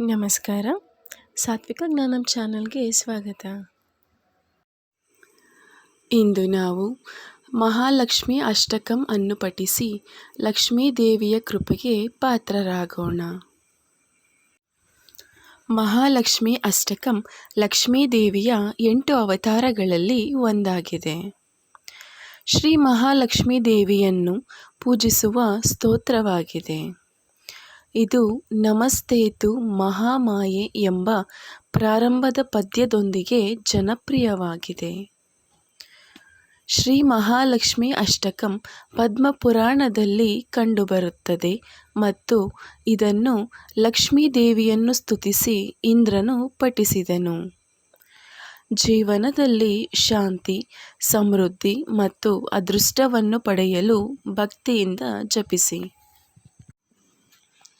ನಮಸ್ಕಾರ. ಸಾತ್ವಿಕ ಜ್ಞಾನಂ ಚಾನಲ್ಗೆ ಸ್ವಾಗತ. ಇಂದು ನಾವು ಮಹಾಲಕ್ಷ್ಮಿ ಅಷ್ಟಕಂ ಅನ್ನು ಪಠಿಸಿ ಲಕ್ಷ್ಮೀ ದೇವಿಯ ಕೃಪೆಗೆ ಪಾತ್ರರಾಗೋಣ. ಮಹಾಲಕ್ಷ್ಮಿ ಅಷ್ಟಕಂ ಲಕ್ಷ್ಮೀ ದೇವಿಯ ಎಂಟು ಅವತಾರಗಳಲ್ಲಿ ಒಂದಾಗಿದೆ. ಶ್ರೀ ಮಹಾಲಕ್ಷ್ಮೀ ದೇವಿಯನ್ನು ಪೂಜಿಸುವ ಸ್ತೋತ್ರವಾಗಿದೆ. ಇದು ನಮಸ್ತೇತು ಮಹಾಮಾಯೆ ಎಂಬ ಪ್ರಾರಂಭದ ಪದ್ಯದೊಂದಿಗೆ ಜನಪ್ರಿಯವಾಗಿದೆ. ಶ್ರೀ ಮಹಾಲಕ್ಷ್ಮಿ ಅಷ್ಟಕಂ ಪದ್ಮಪುರಾಣದಲ್ಲಿ ಕಂಡುಬರುತ್ತದೆ ಮತ್ತು ಇದನ್ನು ಲಕ್ಷ್ಮೀ ದೇವಿಯನ್ನು ಸ್ತುತಿಸಿ ಇಂದ್ರನು ಪಠಿಸಿದನು. ಜೀವನದಲ್ಲಿ ಶಾಂತಿ, ಸಮೃದ್ಧಿ ಮತ್ತು ಅದೃಷ್ಟವನ್ನು ಪಡೆಯಲು ಭಕ್ತಿಯಿಂದ ಜಪಿಸಿ.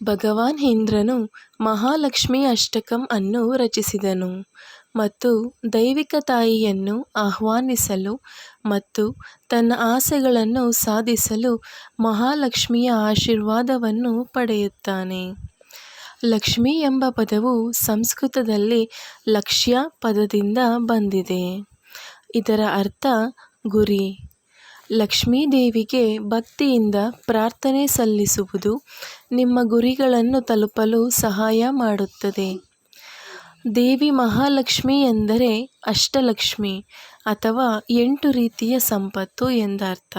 ಭಗವಾನ್ ಇಂದ್ರನು ಮಹಾಲಕ್ಷ್ಮಿ ಅಷ್ಟಕಂ ಅನ್ನು ರಚಿಸಿದನು ಮತ್ತು ದೈವಿಕ ತಾಯಿಯನ್ನು ಆಹ್ವಾನಿಸಲು ಮತ್ತು ತನ್ನ ಆಸೆಗಳನ್ನು ಸಾಧಿಸಲು ಮಹಾಲಕ್ಷ್ಮಿಯ ಆಶೀರ್ವಾದವನ್ನು ಪಡೆಯುತ್ತಾನೆ. ಲಕ್ಷ್ಮಿ ಎಂಬ ಪದವು ಸಂಸ್ಕೃತದಲ್ಲಿ ಲಕ್ಷ್ಯ ಪದದಿಂದ ಬಂದಿದೆ. ಇದರ ಅರ್ಥ ಗುರಿ. ಲಕ್ಷ್ಮೀ ದೇವಿಗೆ ಭಕ್ತಿಯಿಂದ ಪ್ರಾರ್ಥನೆ ಸಲ್ಲಿಸುವುದು ನಿಮ್ಮ ಗುರಿಗಳನ್ನು ತಲುಪಲು ಸಹಾಯ ಮಾಡುತ್ತದೆ. ದೇವಿ ಮಹಾಲಕ್ಷ್ಮಿ ಎಂದರೆ ಅಷ್ಟಲಕ್ಷ್ಮಿ ಅಥವಾ ಎಂಟು ರೀತಿಯ ಸಂಪತ್ತು ಎಂದರ್ಥ.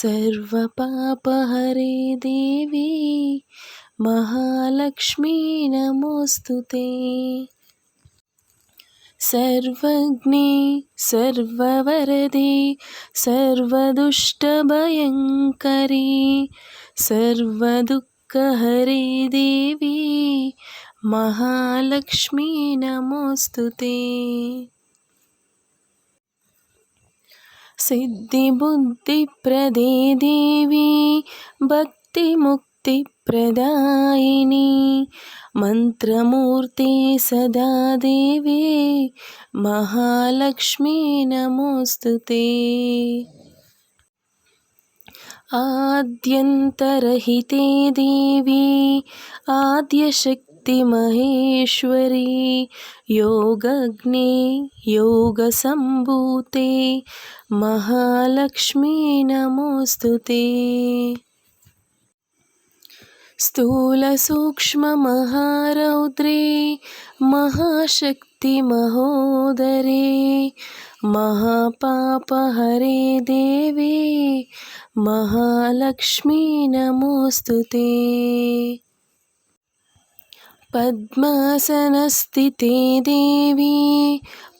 सर्वपापहरे देवी महालक्ष्मी नमोऽस्तु ते सर्वज्ञे सर्ववरदे सर्वदुष्टभयङ्करी सर्वदुःखहरे देवी महालक्ष्मी नमोऽस्तु ते सिद्धिबुद्धिप्रदे देवी भक्तिमुक्तिप्रदायिनी मन्त्रमूर्ते सदा देवी महालक्ष्मी नमोऽस्तु ते। आद्यन्तरहिते देवी आद्यशक्तिमहेश्वरी योगज्ञे योगसम्भूते महालक्ष्मी नमोऽस्तु ते स्थूलसूक्ष्ममहारौद्रे महाशक्तिमहोदरे महापापहरे देवे महालक्ष्मी नमोऽस्तु ते पद्मासनस्थिते देवी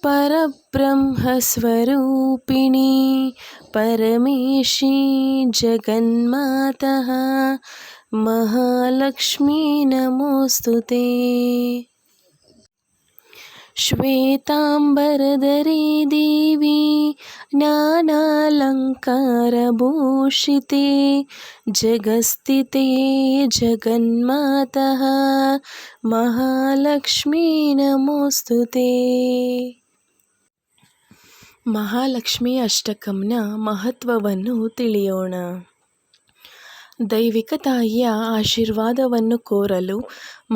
परब्रह्मस्वरूपिणी परमेशी जगन्मातः महालक्ष्मी नमोऽस्तु ते श्वेताम्बरधरे देवी नानालङ्कारभूषिते जगस्थिते जगन्मातः महालक्ष्मी नमोऽस्तु ते ಮಹಾಲಕ್ಷ್ಮಿ ಅಷ್ಟಕಂನ ಮಹತ್ವವನ್ನು ತಿಳಿಯೋಣ ದೈವಿಕ ತಾಯಿಯ ಆಶೀರ್ವಾದವನ್ನು ಕೋರಲು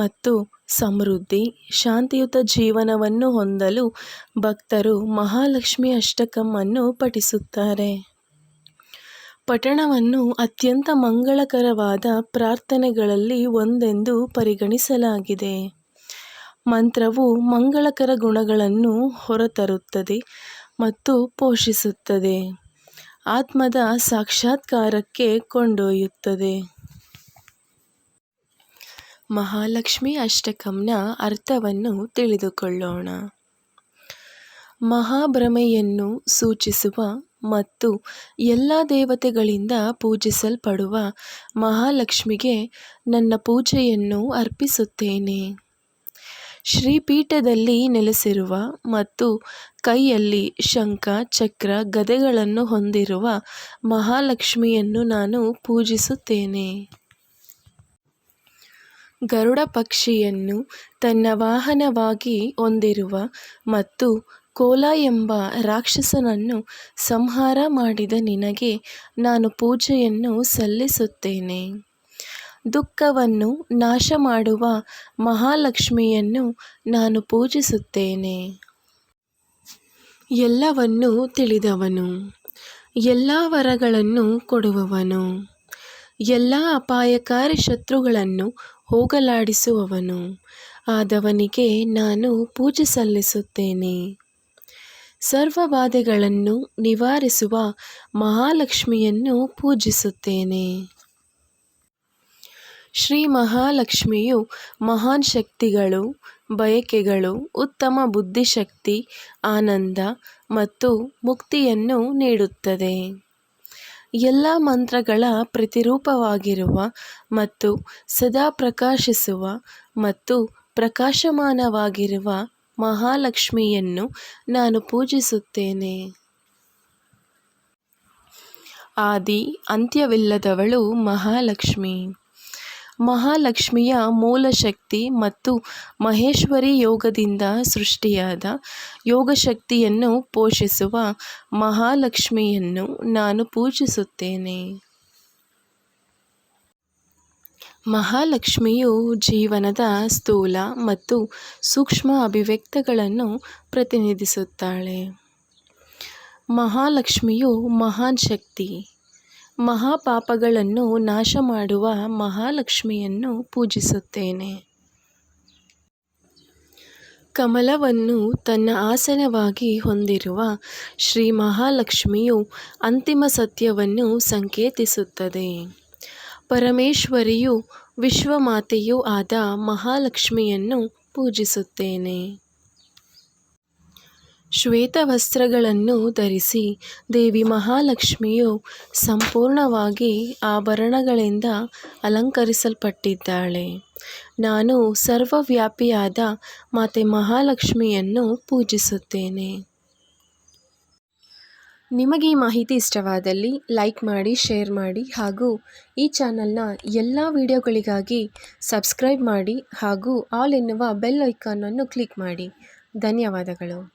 ಮತ್ತು ಸಮೃದ್ಧಿ, ಶಾಂತಿಯುತ ಜೀವನವನ್ನು ಹೊಂದಲು ಭಕ್ತರು ಮಹಾಲಕ್ಷ್ಮಿ ಅಷ್ಟಕಂ ಅನ್ನು ಪಠಿಸುತ್ತಾರೆ. ಪಠಣವನ್ನು ಅತ್ಯಂತ ಮಂಗಳಕರವಾದ ಪ್ರಾರ್ಥನೆಗಳಲ್ಲಿ ಒಂದೆಂದು ಪರಿಗಣಿಸಲಾಗಿದೆ. ಮಂತ್ರವು ಮಂಗಳಕರ ಗುಣಗಳನ್ನು ಹೊರತರುತ್ತದೆ ಮತ್ತು ಪೋಷಿಸುತ್ತದೆ. ಆತ್ಮದ ಸಾಕ್ಷಾತ್ಕಾರಕ್ಕೆ ಕೊಂಡೊಯ್ಯುತ್ತದೆ. ಮಹಾಲಕ್ಷ್ಮಿ ಅಷ್ಟಕಂನ ಅರ್ಥವನ್ನು ತಿಳಿದುಕೊಳ್ಳೋಣ. ಮಹಾಭ್ರಮೆಯನ್ನು ಸೂಚಿಸುವ ಮತ್ತು ಎಲ್ಲ ದೇವತೆಗಳಿಂದ ಪೂಜಿಸಲ್ಪಡುವ ಮಹಾಲಕ್ಷ್ಮಿಗೆ ನನ್ನ ಪೂಜೆಯನ್ನು ಅರ್ಪಿಸುತ್ತೇನೆ. ಶ್ರೀಪೀಠದಲ್ಲಿ ನೆಲೆಸಿರುವ ಮತ್ತು ಕೈಯಲ್ಲಿ ಶಂಖ, ಚಕ್ರ, ಗದೆಗಳನ್ನು ಹೊಂದಿರುವ ಮಹಾಲಕ್ಷ್ಮಿಯನ್ನು ನಾನು ಪೂಜಿಸುತ್ತೇನೆ. ಗರುಡ ಪಕ್ಷಿಯನ್ನು ತನ್ನ ವಾಹನವಾಗಿ ಹೊಂದಿರುವ ಮತ್ತು ಕೋಲ ಎಂಬ ರಾಕ್ಷಸನನ್ನು ಸಂಹಾರ ಮಾಡಿದ ನಿನಗೆ ನಾನು ಪೂಜೆಯನ್ನು ಸಲ್ಲಿಸುತ್ತೇನೆ. ದುಃಖವನ್ನು ನಾಶ ಮಾಡುವ ಮಹಾಲಕ್ಷ್ಮಿಯನ್ನು ನಾನು ಪೂಜಿಸುತ್ತೇನೆ. ಎಲ್ಲವನ್ನೂ ತಿಳಿದವನು. ಎಲ್ಲ ವರಗಳನ್ನು ಕೊಡುವವನು. ಎಲ್ಲ ಅಪಾಯಕಾರಿ ಶತ್ರುಗಳನ್ನು ಹೋಗಲಾಡಿಸುವವನು. ಆದವನಿಗೆ ನಾನು ಪೂಜೆ ಸಲ್ಲಿಸುತ್ತೇನೆ. ಸರ್ವಬಾಧೆಗಳನ್ನು ನಿವಾರಿಸುವ ಮಹಾಲಕ್ಷ್ಮಿಯನ್ನು ಪೂಜಿಸುತ್ತೇನೆ. ಶ್ರೀ ಮಹಾಲಕ್ಷ್ಮಿಯು ಮಹಾನ್ ಶಕ್ತಿಗಳು, ಬಯಕೆಗಳು, ಉತ್ತಮ ಬುದ್ಧಿಶಕ್ತಿ, ಆನಂದ ಮತ್ತು ಮುಕ್ತಿಯನ್ನು ನೀಡುತ್ತದೆ. ಎಲ್ಲ ಮಂತ್ರಗಳ ಪ್ರತಿರೂಪವಾಗಿರುವ ಮತ್ತು ಸದಾ ಪ್ರಕಾಶಿಸುವ ಮತ್ತು ಪ್ರಕಾಶಮಾನವಾಗಿರುವ ಮಹಾಲಕ್ಷ್ಮಿಯನ್ನು ನಾನು ಪೂಜಿಸುತ್ತೇನೆ. ಆದಿ ಅಂತ್ಯವಿಲ್ಲದವಳು ಮಹಾಲಕ್ಷ್ಮಿ. ಮಹಾಲಕ್ಷ್ಮಿಯ ಮೂಲ ಶಕ್ತಿ ಮತ್ತು ಮಹೇಶ್ವರಿ ಯೋಗದಿಂದ ಸೃಷ್ಟಿಯಾದ ಯೋಗಶಕ್ತಿಯನ್ನು ಪೋಷಿಸುವ ಮಹಾಲಕ್ಷ್ಮಿಯನ್ನು ನಾನು ಪೂಜಿಸುತ್ತೇನೆ. ಮಹಾಲಕ್ಷ್ಮಿಯು ಜೀವನದ ಸ್ಥೂಲ ಮತ್ತು ಸೂಕ್ಷ್ಮ ಅಭಿವ್ಯಕ್ತಿಗಳನ್ನು ಪ್ರತಿನಿಧಿಸುತ್ತಾಳೆ. ಮಹಾಲಕ್ಷ್ಮಿಯು ಮಹಾನ್ ಶಕ್ತಿ. ಮಹಾಪಾಪಗಳನ್ನು ನಾಶ ಮಾಡುವ ಮಹಾಲಕ್ಷ್ಮಿಯನ್ನು ಪೂಜಿಸುತ್ತೇನೆ. ಕಮಲವನ್ನು ತನ್ನ ಆಸನವಾಗಿ ಹೊಂದಿರುವ ಶ್ರೀ ಮಹಾಲಕ್ಷ್ಮಿಯು ಅಂತಿಮ ಸತ್ಯವನ್ನು ಸಂಕೇತಿಸುತ್ತದೆ. ಪರಮೇಶ್ವರಿಯು ವಿಶ್ವಮಾತೆಯೂ ಆದ ಮಹಾಲಕ್ಷ್ಮಿಯನ್ನು ಪೂಜಿಸುತ್ತೇನೆ. ಶ್ವೇತ ವಸ್ತ್ರಗಳನ್ನು ಧರಿಸಿ ದೇವಿ ಮಹಾಲಕ್ಷ್ಮಿಯು ಸಂಪೂರ್ಣವಾಗಿ ಆಭರಣಗಳಿಂದ ಅಲಂಕರಿಸಲ್ಪಟ್ಟಿದ್ದಾಳೆ. ನಾನು ಸರ್ವವ್ಯಾಪಿಯಾದ ಮಾತೆ ಮಹಾಲಕ್ಷ್ಮಿಯನ್ನು ಪೂಜಿಸುತ್ತೇನೆ. ನಿಮಗೆ ಈ ಮಾಹಿತಿ ಇಷ್ಟವಾದಲ್ಲಿ ಲೈಕ್ ಮಾಡಿ, ಶೇರ್ ಮಾಡಿ ಹಾಗೂ ಈ ಚಾನಲ್ನ ಎಲ್ಲ ವಿಡಿಯೋಗಳಿಗಾಗಿ ಸಬ್ಸ್ಕ್ರೈಬ್ ಮಾಡಿ ಹಾಗೂ ಆಲ್ ಎನ್ನುವ ಬೆಲ್ ಐಕಾನನ್ನು ಕ್ಲಿಕ್ ಮಾಡಿ. ಧನ್ಯವಾದಗಳು.